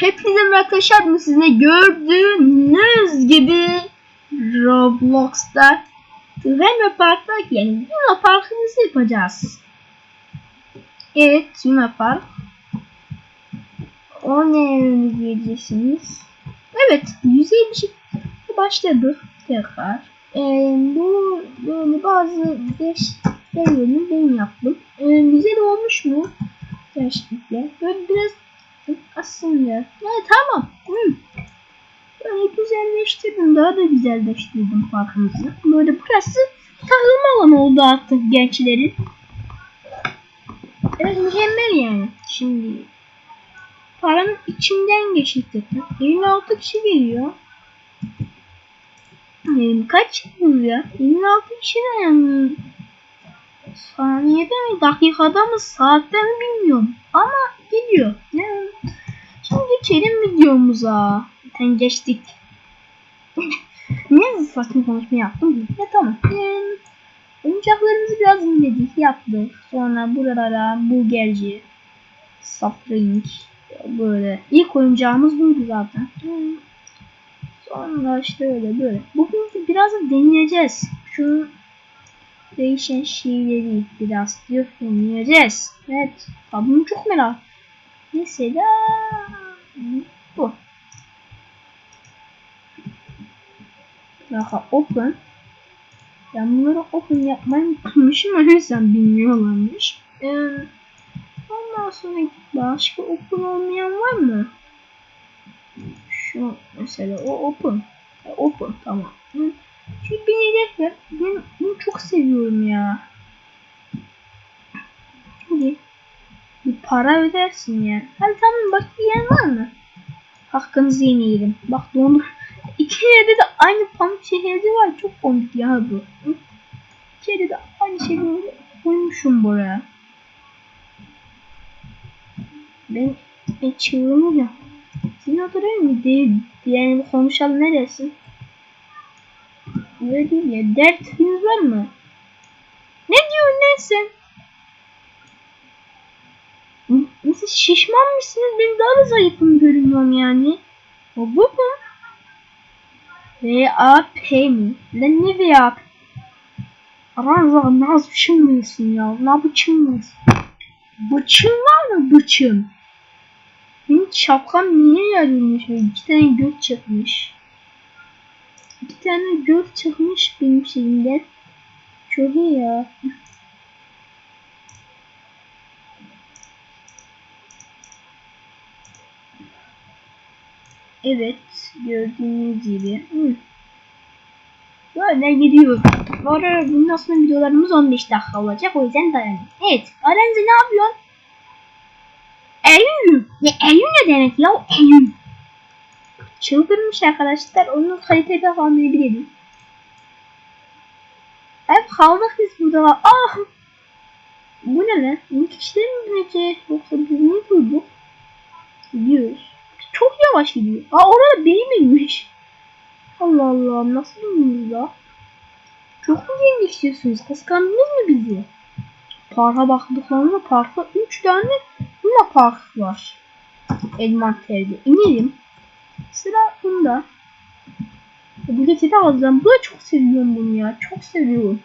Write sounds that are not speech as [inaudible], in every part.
Hepinize merhaba arkadaşlar bu sizin de gördüğünüz gibi Roblox'ta Luna Park'ta yani Luna Park'ımızı yapacağız. Evet Luna Park. O ne diyeceksiniz? Evet yüzey bir şey başladı tekrar. Ee, bu böyle bazı değişikliklerini ben yaptım. Ee, güzel olmuş mu? Değişiklikler. Böyle biraz aslında. Ya tamam. Hı. Böyle güzelleştirdim. Daha da güzelleştirdim parkımızı. Böyle burası takılma alanı oldu artık gençlerin. Evet mükemmel yani. Şimdi paranın içinden geçtik. 26 kişi geliyor. Yani kaç ya? 26 kişi ne yani? Saniyede mi, dakikada mı, saatte mi bilmiyorum. Ama gidiyor. Yani Şimdi geçelim videomuza. Zaten geçtik. [laughs] ne saçma konuşma yaptım. Ya tamam. Ee, oyuncaklarımızı biraz inledik, yaptık. Sonra buralara burgerci, drink, böyle. İlk oyuncağımız buydu zaten. Hmm. Sonra işte öyle böyle. Bugün biraz da deneyeceğiz. Şu değişen şeyleri biraz deneyeceğiz. Evet. Tadını çok merak. Mesela bu. Daha open. Ben bunları open yapmayı unutmuşum o yüzden bilmiyorlarmış. Ee, ondan sonra başka open olmayan var mı? Şu mesela o open. E, open tamam. Hı. Şu binecek var. Ben bunu çok seviyorum ya. Hadi. Para ödersin ya. Hadi tamam bak yiyen var mı? Hakkınızı yemeyelim. Bak dondur. [laughs] İki yerde de aynı pamuk şehirde var. Çok komik ya bu. İki yerde de aynı şehirde koymuşum buraya. Ben, ben çığırmayacağım. Sizin oturuyor mu? Değil. Yani konuşalım ne dersin? Öyle değil ya. Dertiniz var mı? Ne diyorsun lan? Nasıl şişman mısınız? Ben daha da zayıfım görünüyorum yani. O bu mu? VAP mi? Lan ne VAP? Aranızda ne biçimliyorsun ya? Ne biçimliyorsun? Bıçım var mı bıçım? Benim şapkam niye yarılmış? İki tane göz çıkmış. İki tane göz çıkmış benim şeyimde. Çok iyi ya. Evet gördüğünüz gibi. Hı. Böyle gidiyor. Bu arada bunun aslında videolarımız 15 dakika olacak o yüzden dayanın. Evet Arenze ne yapıyorsun? Eylül. Ne Eylül ne demek ya? Eylül. Çıldırmış arkadaşlar. Onun kalitede kalmayabilirim. Hep kaldık biz burada. Ah! Bu ne lan? Bu kişiler mi binecek? Yoksa biz mi durduk? Gidiyoruz. Çok yavaş gidiyor. Aa orada benim inmiş. Allah Allah nasıl bindiniz la? Çok mu yendik istiyorsunuz? Kıskandınız mı bizi? Parka baktıklarında parkta 3 tane Luna Park var. Elmanterde. İnelim. Sıra bunda. Bu geçide alacağım. Bu da çok seviyorum bunu ya. Çok seviyorum.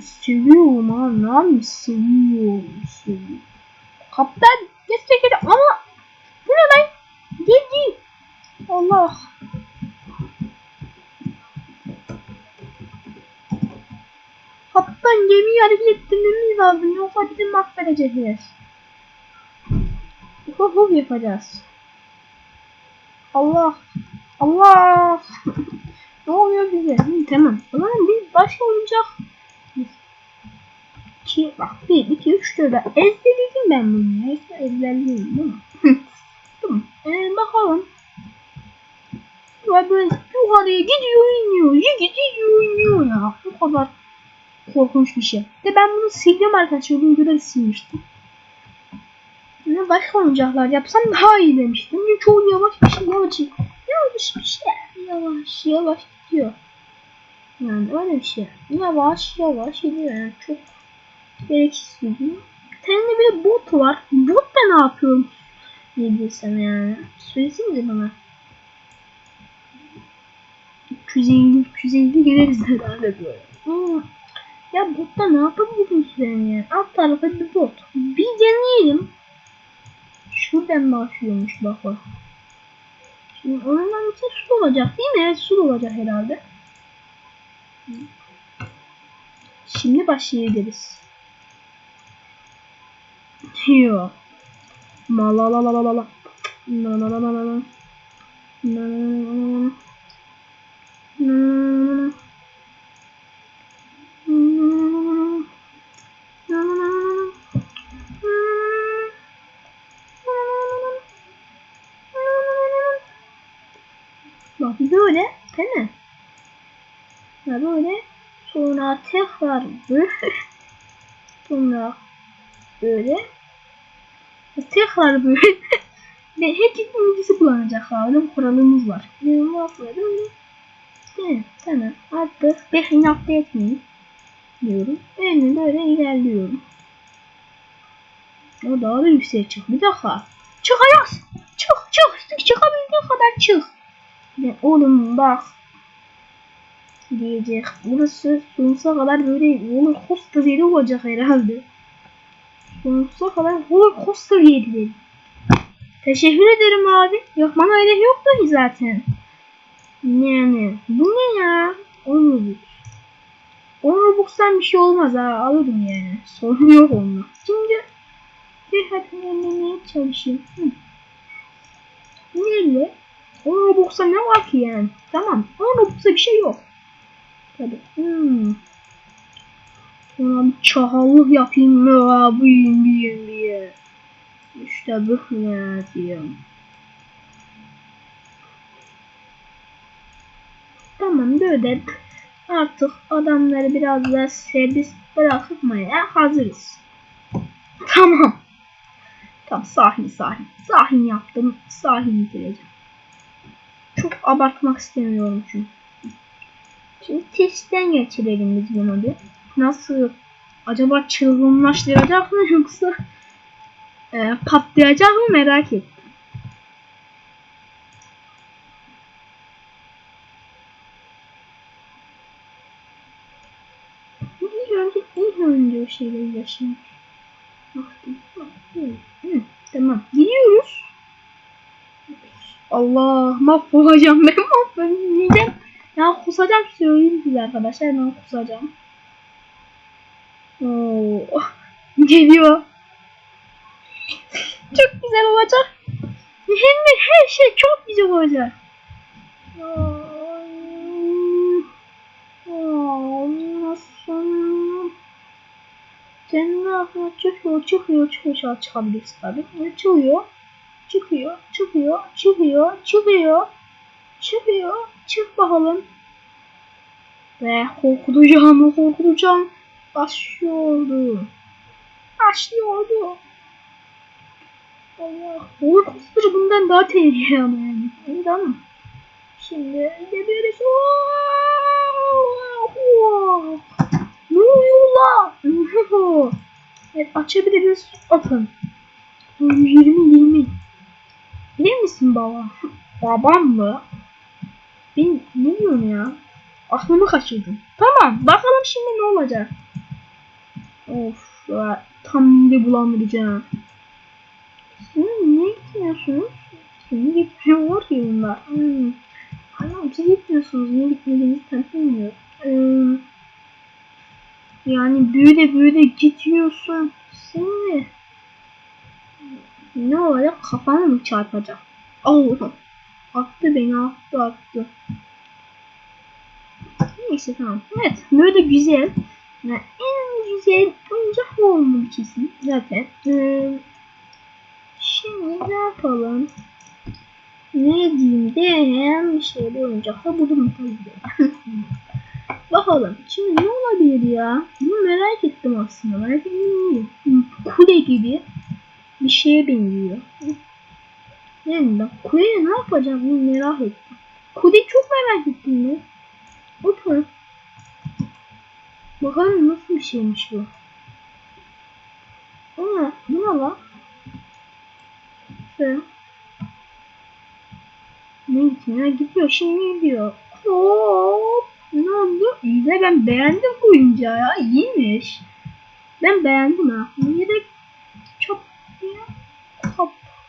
Seviyorum ha. Ne yapayım? Seviyorum. Seviyorum. Kaptan hareket ettirmemiz lazım. Yoksa bizi mahvedeceğiz. Hop hop yapacağız. Allah. Allah. ne oluyor bize? Hı, tamam. O zaman biz başka oyuncak. İki, bak bir, iki, üç, dört. Ezberledim ben bunu. Neyse ezberledim değil mi? tamam. Ee, bakalım. Ve böyle yukarıya gidiyor iniyor. Gidiyor iniyor ya. Bu kadar korkunç bir şey. De ben bunu sildim arkadaşlar. Göre silmiştim. Ne başka oyuncaklar yapsam daha iyi demiştim. Çünkü çoğu yavaş bir şey yavaş. Yavaş bir şey. Yavaş yavaş gidiyor. Yani öyle bir şey. Yavaş yavaş gidiyor. Yani çok gereksiz gidiyor. De bir bot var. Bot da ne yapıyor? Ne diyorsam yani. Söylesenize bana. 350 350 geliriz herhalde böyle. Hmm. Ya botta ne yapabilirim ki ben ya? Alt tarafa bir bot. Bir deneyelim. Şuradan başlıyormuş bak bak. Şimdi ondan için su olacak değil mi? Evet su olacak herhalde. Şimdi başlayabiliriz. Yo. Malalalalala. Nanalalala. Nanalalala. [laughs] böyle sonra böyle tekrar böyle ve herkes İngilizce kullanacak abi. Öyle kuralımız var. Benim lafladım da işte tamam artık beşinci hafta etmeyin diyorum. Ben böyle ilerliyorum. O daha da yükseğe çık. Bir dakika. Çık Ayaz. Çık çık. Çıkabildiğin kadar çık. Ya oğlum bak. Diyecek. Burası sonsuza kadar böyle coaster yeri olacak herhalde. Sonsuza kadar coaster yeri. Teşekkür ederim abi. Yapmana öyle yoktu ki zaten. Yani bu ne ya? 10 Robux. 10 Robux'tan bir şey olmaz ha. Alırım yani. [laughs] Sorun yok onunla. Şimdi hadi önlemeye çalışayım. Hı. Nerede? 10 Robux'a ne var ki yani? Tamam. 10 Robux'a bir şey yok. Tabii. Hmm. Sonra bir çakallık yapayım mı? Buyurun buyurun buyurun. İşte bu ya diyorum. Tamam böyle artık adamları biraz daha serbest bırakmaya hazırız. Tamam. Tamam sahil sahil. Sahil yaptım. Sahil bitireceğim. Çok abartmak istemiyorum çünkü. Şimdi testten geçirelim biz bunu bir. Nasıl? Acaba çılgınlaştıracak mı yoksa e, patlayacak mı merak ettim. İlk önce, ilk önce o şeyleri yaşamak. Baktım. Hı, Tamam. Gidiyoruz. Allah mahvolacağım ben mahvolacağım. Ya kusacağım söyleyeyim size arkadaşlar ben kusacağım. Oo, [laughs] geliyor. [laughs] Çok güzel olacak. Hem de her şey çok güzel olacak. Senin aklına çıkıyor, çıkıyor, çıkıyor. Şu an çıkabiliriz tabii. Çıkıyor, çıkıyor, çıkıyor, çıkıyor, çıkıyor, çıkıyor. Bakalım. Ve korkutacağım, korkutacağım. Başlıyordu. Başlıyordu. Allah. Coaster bundan daha tehlikeli ama yani. Evet ama. Şimdi gidiyoruz. Ne oluyor la? evet açabiliriz. Atın. 20 20. Bilir misin baba? Babam mı? Ben ne diyorsun ya? Aklımı kaçırdım. Tamam bakalım şimdi ne olacak. Of tam bir bulandıracağım. Siz niye gitmiyorsunuz? Şimdi gitmiyorlar ki bunlar. Hmm. Anam siz gitmiyorsunuz. Niye gitmediğinizi tam bilmiyorum. Ee, yani böyle böyle gitmiyorsun. Sen mi? Ne olacak? Kafana mı çarpacak? Allah'ım. Attı beni attı attı. Neyse tamam. Evet böyle güzel. Yani en güzel oyuncak bu olmalı kesin. Zaten. Ee, şimdi ne yapalım? Ne diyeyim diyen şey bu oyuncakla buldum tabii. [laughs] Bakalım. Şimdi ne olabilir ya? Bunu merak ettim aslında. Merak ettim Kule gibi bir şeye benziyor. Yani ben kuleye ne yapacağım bunu merak ettim. Kuleyi çok merak ettim ben. Otur. Bakalım nasıl bir şeymiş bu. Aa, bu ne lan? gitti. Ne gitmiyor? Gidiyor şimdi gidiyor. Hop. Ne oldu? İyi de ben beğendim bu oyuncağı ya. İyiymiş. Ben beğendim ha. Hop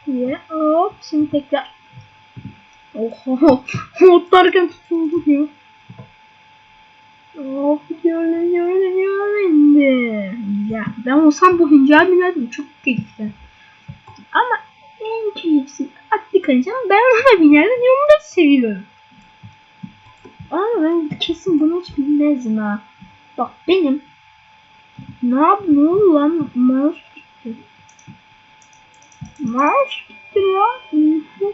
diye hop şimdi tekrar Oho [laughs] hoplarken tutuldum ya. Hop görünüyor görünüyor indi. Ya ben olsam bu oyuncağı binerdim çok keyifli. Ama en keyifsiz Attika canım ben ona [laughs] binerdim onu da seviyorum. Ama ben kesin bunu hiç bilmezdim ha. Bak benim ne yap ne oldu lan. Lan. Hı.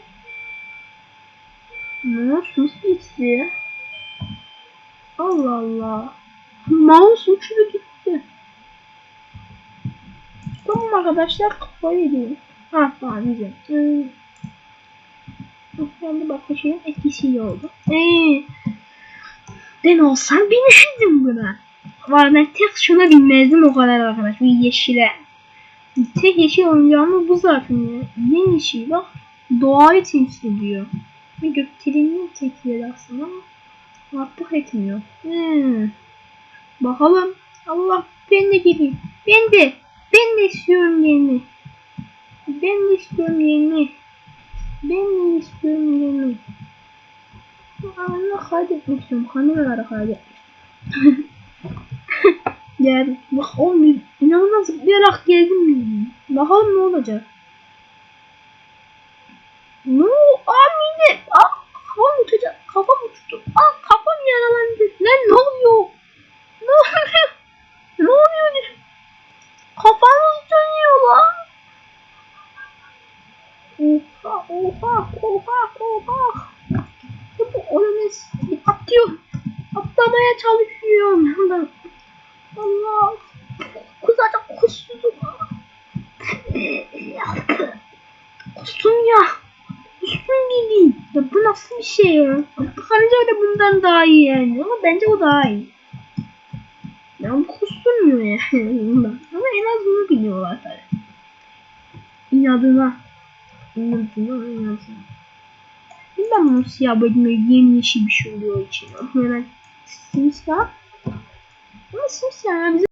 Mouse nasıl gitti? Allah Allah. Mouse uçtu gitti. Tamam arkadaşlar kafayı yedim. Ha tamam güzel. Hmm. Ben başka şeyin etkisiyle oldu. Eee. Ben olsam binirdim buna. Var ben tek şuna binmezdim o kadar arkadaş. Bu yeşile. Tek yeşil oyuncağımız bu zaten ya. Ne yeşil bak. Doğayı temsil ediyor. Ve gökdelenini tekiyor aslında ama artık etmiyor. Hmm. Bakalım. Allah ben de geleyim. Ben de. Ben de istiyorum yerini. Ben de istiyorum yerini. Ben de istiyorum yerini. Allah kaydetmek istiyorum. Kameraları kaydetmek [laughs] Yani bak oğlum inanılmaz zıplayarak geldim. Bakalım ne olacak. Ne? Aa mide. Aa kafam uçacak. Kafam uçtu. Aa kafam yaralandı. Lan ne oluyor? Ne oluyor? Ne oluyor? Kafamız dönüyor lan. Oha oha oha oha. Bu olamaz. Atıyor. Atlamaya çalışıyorum. Ben. Allah. Kusacak kustum. Kustum ya. Kustum gibi. Ya bu nasıl bir şey ya? Karınca da bundan daha iyi yani. Ama bence o daha iyi. Ya bu kusturmuyor yani. [laughs] bundan. Ama en az bunu biliyorlar tabii. İnadına. İnadına inadına. Ben bunu siyah böyle yemyeşil bir şey oluyor için. Hemen simsiyah. Ama simsiyah ya bize